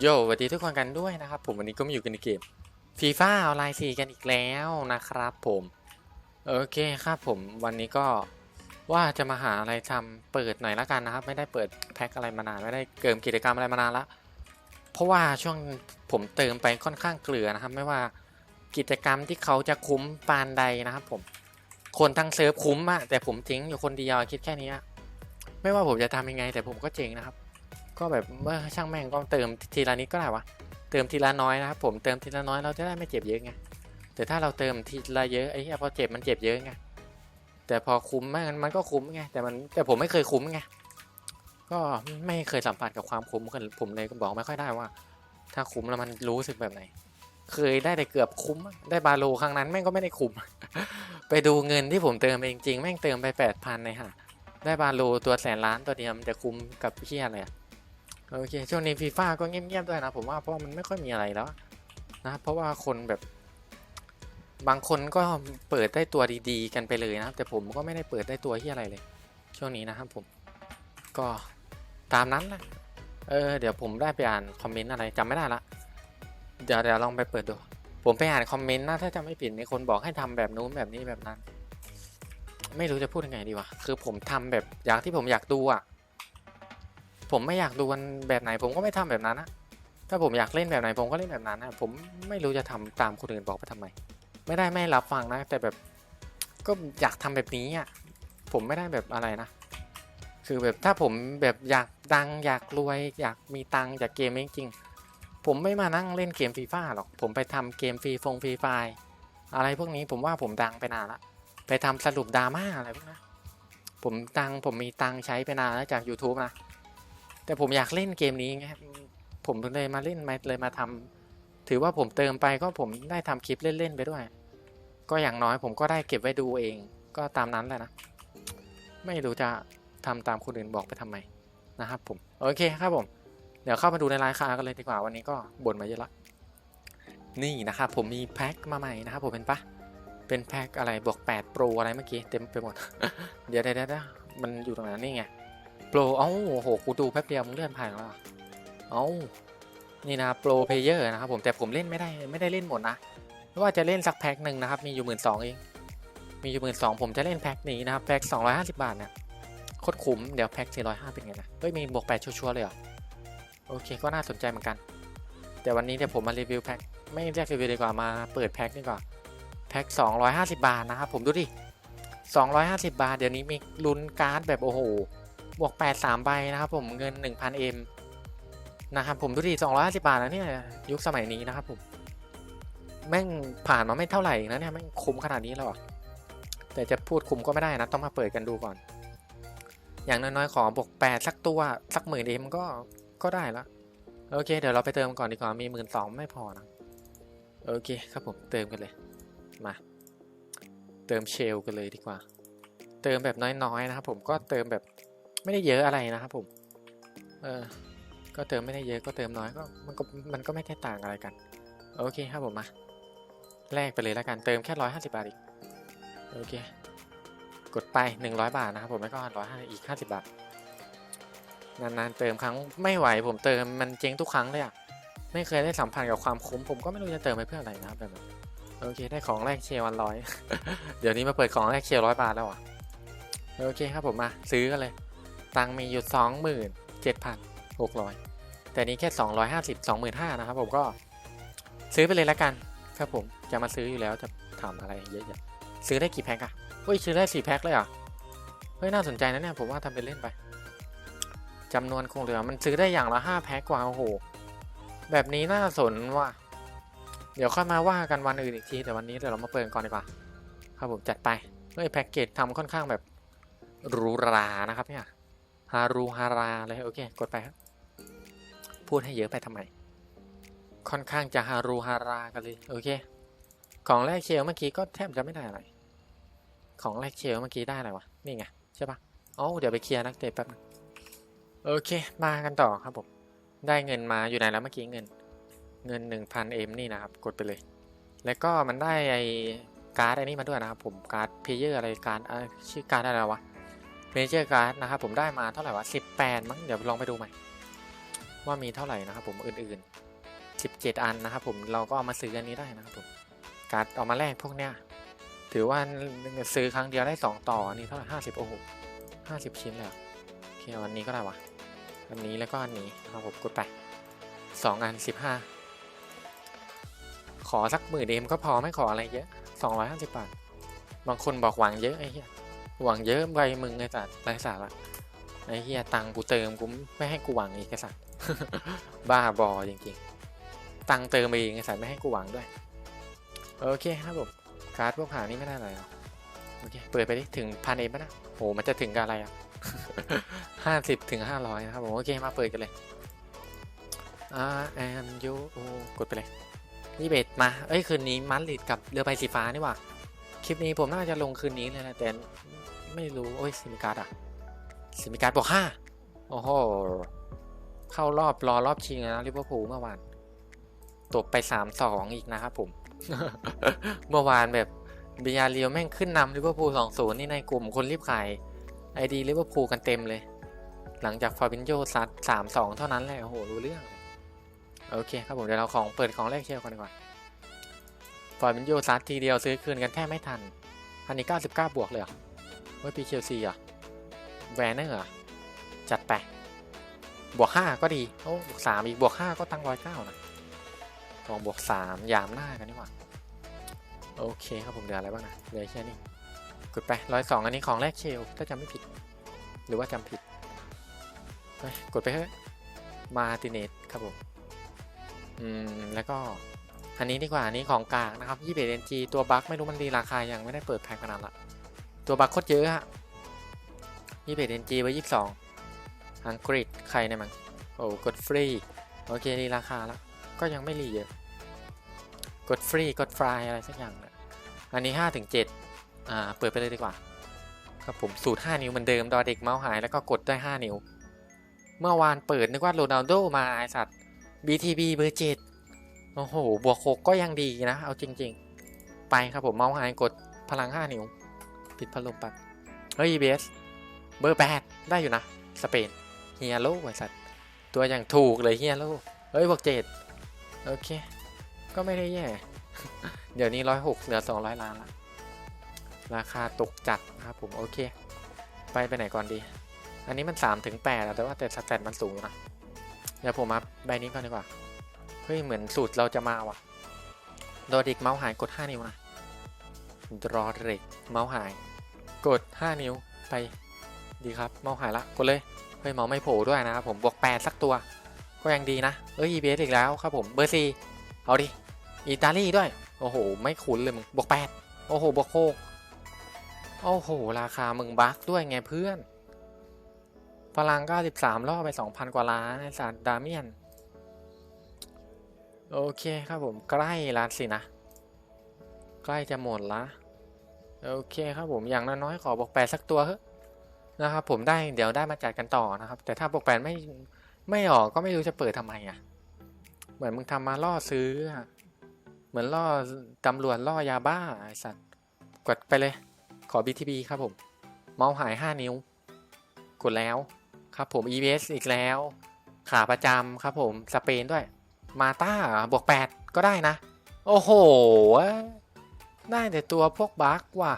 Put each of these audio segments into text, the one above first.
โยสวัสดีทุกคนกันด้วยนะครับ ผมวันนี้ก็มาอยู่กันในเกมฟีฟ่าออนไลน์4กันอีกแล้วนะครับ ผมโอเคครับผมวันนี้ก็ว่าจะมาหาอะไรทำเปิดหน่อยละกันนะครับ ไม่ได้เปิดแพ็คอะไรมานานไม่ได้เกิมกิจกรรมอะไรมานานละเพราะว่าช่วงผมเติมไปค่อนข้างเกลือนะครับ ไม่ว่ากิจกรรมที่เขาจะคุ้มปานใดนะครับ ผมคนทั้งเซิร์ฟคุ้มอะแต่ผมทิ้งอยู่คนเดียวคิดแค่นี้ไม่ว่าผมจะทำยังไง แต่ผมก็เจ๊งนะครับ ก็แบบเมื่อช่างแม่งก็เติมทีละนิดก็ได้วะเติมทีละน้อยนะครับผมเติมทีละน้อยเราจะได้ไม่เจ็บเยอะไงแต่ถ้าเราเติมทีละเยอะไอ้พอเจ็บมันเจ็บเยอะไงแต่พอคุ้มมันมันก็คุ้มไงแต่มันแต่ผมไม่เคยคุ้มไงก็ไม่เคยสัมผัสกับความคุ้มกันผมเลยบอกไม่ค่อยได้ว่า ถ้าคุ้มแล้วมันรู้สึกแบบไหน เคยได้แต่เกือบคุ้มได้บาโลครั้งนั้นแม่งก็ไม่ได้คุ้ม ไปดูเงินที่ผมเติมเองจริงแม่งเติมไปแปดพันเลยฮะได้บาโลตัวแสนล้านตัวเดียวมันจะคุ้มกับเฮียอะไรอะ โอเคช่วงนี้ฟีฟ่าก็เงียบๆด้วยนะ ผมว่าเพราะมันไม่ค่อยมีอะไรแล้วนะเพราะว่าคนแบบ บางคนก็เปิดได้ตัวดีๆ กันไปเลยนะแต่ผมก็ไม่ได้เปิดได้ตัวที่อะไรเลย ช่วงนี้นะครับผม ก็ตามนั้นแหละเออเดี๋ยวผมได้ไปอ่านคอมเมนต์อะไรจำไม่ได้ละเดี๋ยวเดี๋ยวลองไปเปิดดู ผมไปอ่านคอมเมนต์นะถ้าจำไม่ผิดมีคนบอกให้ทำแบบนู้นแบบนี้แบบนั้น ไม่รู้จะพูดยังไงดีวะคือผมทำแบบอย่างที่ผมอยากดูอะ ผมไม่อยากดูมันแบบไหน ผมก็ไม่ทำแบบนั้นนะถ้าผมอยากเล่นแบบไหนผมก็เล่นแบบนั้นนะผมไม่รู้จะทำตามคนอื่นบอกไปทำไม ไม่ได้ไม่รับฟังนะ แต่แบบก็อยากทำแบบนี้อะผมไม่ได้แบบอะไรนะ คือแบบถ้าผมแบบอยากดังอยากรวย อยากมีตังค์จากเกมจริงๆผมไม่มานั่งเล่นเกมฟีฟ่าหรอก ผมไปทำเกมฟรีฟงฟรีไฟล์อะไรพวกนี้ผมว่าผมดังไปนานละไปทำสรุปดราม่าอะไรพวกนั้นผมตังผมมีตังใช้ไปนานแล้วจาก YouTube นะ แต่ผมอยากเล่นเกมนี้ไงผมเลยมาเล่นมาเลยมาทำถือว่าผมเติมไปก็ผมได้ทำคลิปเล่นๆไปด้วย ก็อย่างน้อยผมก็ได้เก็บไว้ดูเอง ก็ตามนั้นแหละนะ ไม่รู้จะทำตามคนอื่นบอกไปทำไมนะครับผม โอเคครับผม เดี๋ยวเข้ามาดูในรายคากันเลยดีกว่าวันนี้ก็บ่นมาเยอะละ นี่นะครับผมมีแพ็คมาใหม่นะครับผมเป็นปะเป็นแพ็คอะไรบวก8 Pro อะไรเมื่อกี้เต็มไปหมด เดี๋ยวเดี๋ยวมันอยู่ตรงนั้นนี่ไง โปรเอ้าโอ้โหกูดูแป๊บเดียวมึงเลื่อนผ่านแล้วเอ้านี่นะโปรเพเยอร์นะครับผมแต่ผมเล่นไม่ได้ไม่ได้เล่นหมดนะว่าจะเล่นสักแพ็คหนึ่งนะครับ มีอยู่หมื่นสองเองมีอยู่หมื่นสองผมจะเล่นแพ็คนี้นะครับแพ็คสองร้อยห้าสิบบาทเนี่ยโคตรคุ้มเดี๋ยวแพ็คสี่ร้อยห้าเป็นไงนะเฮ้ยมีบวกแปดชัวร์ๆเลยเหรอโอเคก็น่าสนใจเหมือนกัน แต่วันนี้เดี๋ยวผมมารีวิวแพ็คไม่เรียกรีวิวดีกว่ามาเปิดแพ็คดีกว่าแพ็คสองร้อยห้าสิบบาทนะครับผมดูดิสองร้อยห้าสิบาทเดี๋ยวนี้มีลุ้นการ์ดแบบโอ้โห บวก 8 3ใบนะครับผมเงิน 1,000 M นะครับผมดูดิ250 บาทแล้วเนี่ยยุคสมัยนี้นะครับผม แม่งผ่านมาไม่เท่าไหร่นะเนี่ยแม่งคุ้มขนาดนี้แล้วเหรอแต่จะพูดคุ้มก็ไม่ได้นะ ต้องมาเปิดกันดูก่อน อย่างน้อยๆ ขอบวก 8 สักตัวสักหมื่นเอ็มก็ก็ได้ละโอเค เดี๋ยวเราไปเติมก่อนดีกว่ามีหมื่นสองไม่พอนะโอเคครับผมเติมกันเลยมาเติมเชลกันเลยดีกว่า เติมแบบน้อยๆนะครับผมก็เติมแบบ ไม่ได้เยอะอะไรนะครับผม เออ ก็เติมไม่ได้เยอะก็เติมน้อยก็มันก็มันก็ไม่ได้ต่างอะไรกัน โอเคครับผมมาแลกไปเลยแล้วกันเติมแค่ร้อยห้าสิบาทอีก โอเค กดไปหนึ่งร้อยบาทนะครับผมไม่ก็ร้อยห้าอีกห้าสิบาท นานๆเติมครั้งไม่ไหวผมเติมมันเจ๊งทุกครั้งเลยอะไม่เคยได้สัมผัสกับความคุ้มผมก็ไม่รู้จะเติมไปเพื่ออะไรนะครับแบบนั้นโอเค ได้ของแรกเชียร์วันร้อย เดี๋ยวนี้มาเปิดของแรกเชียร์ร้อยบาทแล้วอะ โอเคครับผมมา ซื้อกันเลย ตังมีอยู่สองหมื่นเจ็ดพันหกร้อยแต่นี้แค่สองร้อยห้าสิบสองหมื่นห้านะครับผมก็ซื้อไปเลยแล้วกันครับผมจะมาซื้ออยู่แล้วจะทำอะไรเยอะๆซื้อได้กี่แพ็คอะเฮ้ยซื้อได้สี่แพ็คเลยเหรอะเฮ้ยน่าสนใจนะเนี่ยผมว่าทำเป็นเล่นไปจำนวนคงเหลือมันซื้อได้อย่างละห้าแพ็คกว่าโอ้โหแบบนี้น่าสนว่ะเดี๋ยวค่อยมาว่ากันวันอื่นอีกทีแต่วันนี้เดี๋ยวเรามาเปิดก่อนดีกว่าครับผมจัดไปเฮ้ยแพ็กเกจทำค่อนข้างแบบหรูหรานะครับเนี่ย ฮารูฮาราเลยโอเค กดไปครับพูดให้เยอะไปทำไม ค่อนข้างจะฮารูฮารากันเลย โอเค ของแรกเชลเมื่อกี้ก็แทบจะไม่ได้อะไร ของแรกเชลเมื่อกี้ได้อะไรวะ นี่ไงใช่ปะอ๋อเดี๋ยวไปเคลียร์นักเตะแป๊บนึงโอเค มากันต่อครับผม ได้เงินมาอยู่ไหนแล้วเมื่อกี้เงิน เงิน 1,000เอ็มนี่นะครับ กดไปเลย แล้วก็มันได้ไอการ์ดไอ้นี่มาด้วยนะครับผม การ์ดเพลเยอร์อะไร การ์ดชื่อการ์ดอะไรวะ เพลเยอร์การ์ดนะครับผมได้มาเท่าไหร่วะ18 มั้งเดี๋ยวลองไปดูใหม่ ว่ามีเท่าไหร่นะครับผมอื่นๆ 17 อันนะครับผมเราก็เอามาซื้ออันนี้ได้นะครับผมการ์ดเอามาแลกพวกเนี้ยถือว่าซื้อครั้งเดียวได้ 2 ต่ออันนี้เท่าไหร่50โอ้โห50ชิ้นเลยโอเคเอาอันนี้ก็ได้วะอันนี้แล้วก็อันนี้นะครับผมกดไป2อัน15ขอสักหมื่นเดมก็พอไม่ขออะไรเยอะ250บาทบางคนบอกหวังเยอะไอ้เหี้ย หวังเยอะไปมึงไอ้สัตว์ไรสาระไอ้เหี้ยตังกูเติมกูไม่ให้กูหวังอีกไอ้สัตว์บ้าบอจริงๆ ตังเติมเองไอ้สัตว์ไม่ให้กูหวังด้วย โอเคครับผมการ์ดพวกหานี่ไม่ได้อะไรหรอกโอเคเปิดไปดิถึงพันเอ็มปะนะโหมันจะถึงกับอะไรอะห้าสิบถึงห้าร้อยนะครับผมโอเคมาเปิดกันเลย R and U โอ้กดไปเลยนี่เบสมา เอ้ยคืนนี้มันลิดกับเรือใบสีฟ้านี่หว่า คลิปนี้ผมน่าจะลงคืนนี้เลยนะแต่ ไม่รู้โอ้ยซิมิการ์ดอะซิมิการ์ดบอกห้าโอ้โห เข้ารอบรอรอบชิงนะลิเวอร์พูลเมื่อวานตบไปสามสองอีกนะครับผม เมื่อวานแบบเบียร์เรียวแม่งขึ้นนำลิเวอร์พูลสองศูนย์นี่ในกลุ่มคนรีบขายไอดีลิเวอร์พูลกันเต็มเลย หลังจากฟาบินโยซัดสามสองเท่านั้นแหละโอ้โหรู้เรื่องเลยโอเคครับผมเดี๋ยวเราของเปิดของแรกเชียวกันดีกว่าฟาบินโยซัดทีเดียวซื้อคืนกันแทบไม่ทันอันนี้ 99 บวกเลยเหรอ เฮ้ยพีเชลซีอะแวนเนอร์อะจัดไปบวก 5 ก็ดีโอ้บวก 3 อีกบวก 5 ก็ตั้งร้อยเก้านะลองบวก 3 ยามหน้ากันดีกว่า โอเคครับผมเหลืออะไรบ้างนะเหลือแค่นี้กดไปร้อยสองอันนี้ของแรกเชลถ้าจำไม่ผิด หรือว่าจำผิดเฮ้ยกดไปเถอะมาติเนตครับผม อืม แล้วก็ อันนี้ดีกว่า อันนี้ของกางนะครับยี่สิบเอ็ดจีตัวบัคไม่รู้มันดีราคายังไม่ได้เปิดแพ็คมานานละ ตัวบัคโคตรเยอะฮะยี่สิบเอ็ดจีไว้ยี่สิบสองอังกฤษใครเนี่ยมั้งโอ้กดฟรี โอเคดีราคาแล้ว ก็ยังไม่รีเยอะ กดฟรี กดฟรายอะไรสักอย่างนะอันนี้ห้าถึงเจ็ดอ่า เปิดไปเลยดีกว่า ครับผมสูตร 5 นิ้วเหมือนเดิม ดอเด็กเมาส์หายแล้วก็กดได้ 5 นิ้ว เมื่อวานเปิดนึกว่าโรนัลโดมาไอสัตว์ BTB เบอร์เจ็ดโอ้โห บวกโคกก็ยังดีนะ เอาจริง ๆ ไปครับผมเมาส์หายกดพลัง 5 นิ้ว ปิดพัดลมปัดเฮ้ย EBS เบอร์8ได้อยู่นะ สเปนเฮียโลไอสัตว์ตัวอย่างถูกเลยเฮียโลเฮ้ยบวกเจ็ดโอเค ก็ไม่ได้แย่ เดี๋ยวนี้ร้อยหกเหลือสองร้อยล้านละราคาตกจัดนะครับผมโอเค ไปไปไหนก่อนดี อันนี้มัน3ถึง8แต่ว่าแต่สแตทมันสูงนะเดี๋ยวผมมาใบนี้ก่อนดีกว่าเฮ้ยเหมือนสูตรเราจะมาว่ะโดด็กเมาส์หายกด 5 นิ้วนะ รอเด็กเมาส์หาย กด 5 นิ้วไปดีครับเมาส์หายละกดเลยเฮ้ยเมาส์ไม่โผล่ด้วยนะครับผมบวก 8 สักตัว ก็ยังดีนะ เอ้ย EBS อีกแล้วครับผมเบอร์ซีเอาดิอิตาลีด้วย โอ้โห ไม่คุ้นเลยมึงบวก 8 โอ้โหบวกโคโอ้โห ราคามึงบักด้วยไงเพื่อนพลัง93ล่อไป 2,000 กว่าล้านไอสัตว์ดาเมียน โอเคครับผมใกล้ล้านสินะ ใกล้จะหมดละโอเคครับผมอย่างน้อยๆขอบอกแปดสักตัวเถอะนะครับผมได้เดี๋ยวได้มาจัดกันต่อนะครับ แต่ถ้าบอกแปดไม่ไม่ออกก็ไม่รู้จะเปิดทำไมอะ เหมือนมึงทำมาล่อซื้อเหมือนล่อตำรวจล่อยาบ้าไอ้สัตว์กดไปเลย ขอ BTB ครับผม เมาส์หาย 5 นิ้ว กดแล้วครับผม EBS อีกแล้ว ขาประจำครับผม สเปนด้วย มาต้าบวก 8 ก็ได้นะ โอ้โห ได้แต่ตัวพวกบัคว่ะ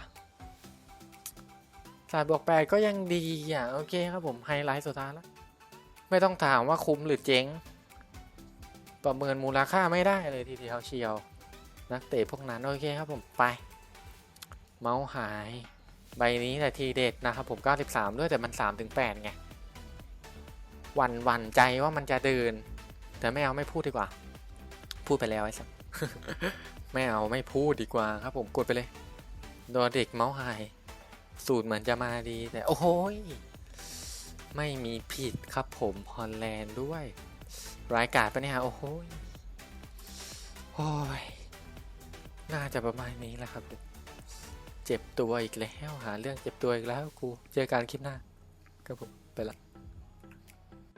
สายบวก8ก็ยังดีอะ โอเคครับผม ไฮไลท์สุดท้ายแล้ว ไม่ต้องถามว่าคุ้มหรือเจ๊ง ประเมินมูลค่าไม่ได้เลยทีเดียวเชียว นักเตะพวกนั้น โอเคครับผมไป เมาส์หาย ใบนี้แต่ทีเด็ดนะครับผม 93 ด้วยแต่มัน 3 ถึง 8 ไงหวันหวันใจว่ามันจะเดิน แต่ไม่เอาไม่พูดดีกว่า พูดไปแล้วไอ้สัส ไม่เอาไม่พูดดีกว่าครับผมกดไปเลยโดนเด็กเมาส์หายสูตรเหมือนจะมาดีแต่โอ้โหไม่มีผิดครับผมฮอลแลนด์ด้วยรายการปะเนี่ยโอ้โหยโอ้ยน่าจะประมาณนี้แหละครับผมเจ็บตัวอีกแล้วหาเรื่องเจ็บตัวอีกแล้วกูเจอกันคลิปหน้าครับผมไปละ